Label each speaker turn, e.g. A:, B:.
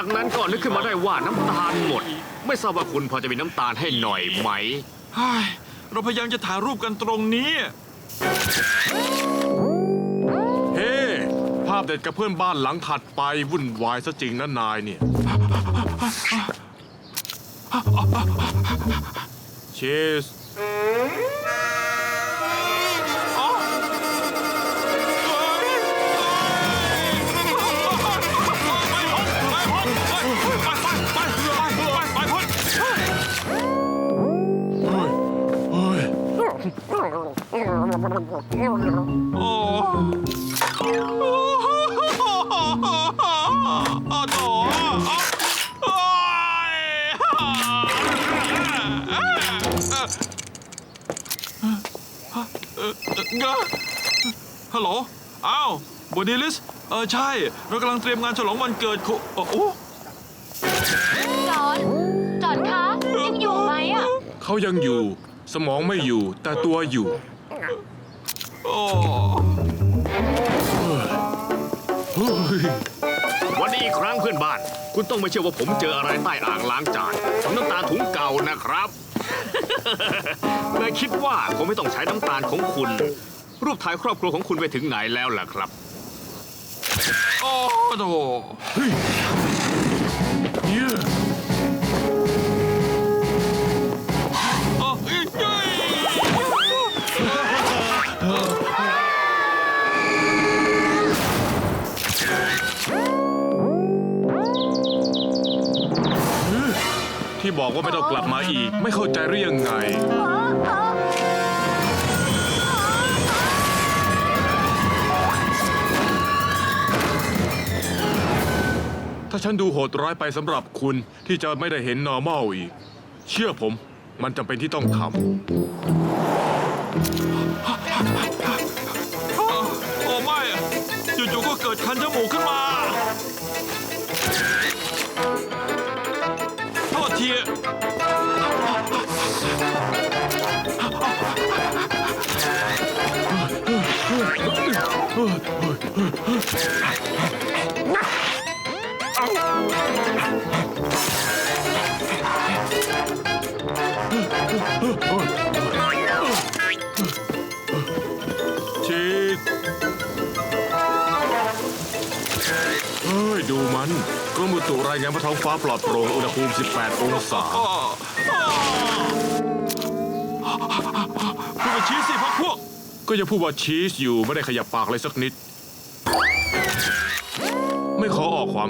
A: จากนั้นก็นึกขึ้นมาได้ว่าน้ำตาลหมด ไม่ทราบว่าคุณพอจะมีน้ำตาลให้หน่อยไหม
B: เฮ้ยเราพยายามจะถ่ายรูปกันตรงนี้
C: เฮ้ ภาพเด็ดกับเพื่อนบ้านหลังถัดไปวุ่นวายซะจริงนะนายเนี่ยเชส
B: โอ้โอ้โถโอ้ยฮัลโหลอ้าวบอดีลิส เออใช่ เรากำลังเตรียมงานฉลองวันเกิดคุโอ้โอ้
D: จอดจอดคะยังอยู่ไหมอะ
C: เขายังอยู่ สมองไม่อยู่ แต่ตัวอยู่
B: โอ้
A: วันนี้อีกครั้งเพื่อนบ้าน คุณต้องไม่เชื่อว่าผมเจออะไรใต้อ่างล้างจานสำน้ำตาลถุงเก่านะครับ นายคิดว่าผมไม่ต้องใช้น้ำตาลของคุณ รูปถ่ายครอบครัวของคุณไปถึงไหนแล้วล่ะครับ
B: โอ้โถ
C: ที่บอกว่าไม่ต้องกลับมาอีก ไม่เข้าใจหรือยังไง ถ้าฉันดูโหดร้ายไปสำหรับคุณที่จะไม่ได้เห็น normal อีก เชื่อผม มันจำเป็นที่ต้องท
B: โอ้ไม่อะอยู่ๆก็เกิดคันจมูกขึ้นมา โท
C: ยดูมันกรมอุตุรายงานว่าท้องฟ้าปลอดโปร่งอุณหภูมิ 18 องศา
B: พูดว่าชีสสิพักพวก
C: ก็ยังพูดว่าชีสอยู่ไม่ได้ขยับปากเลยสักนิด ไม่ขอออกความ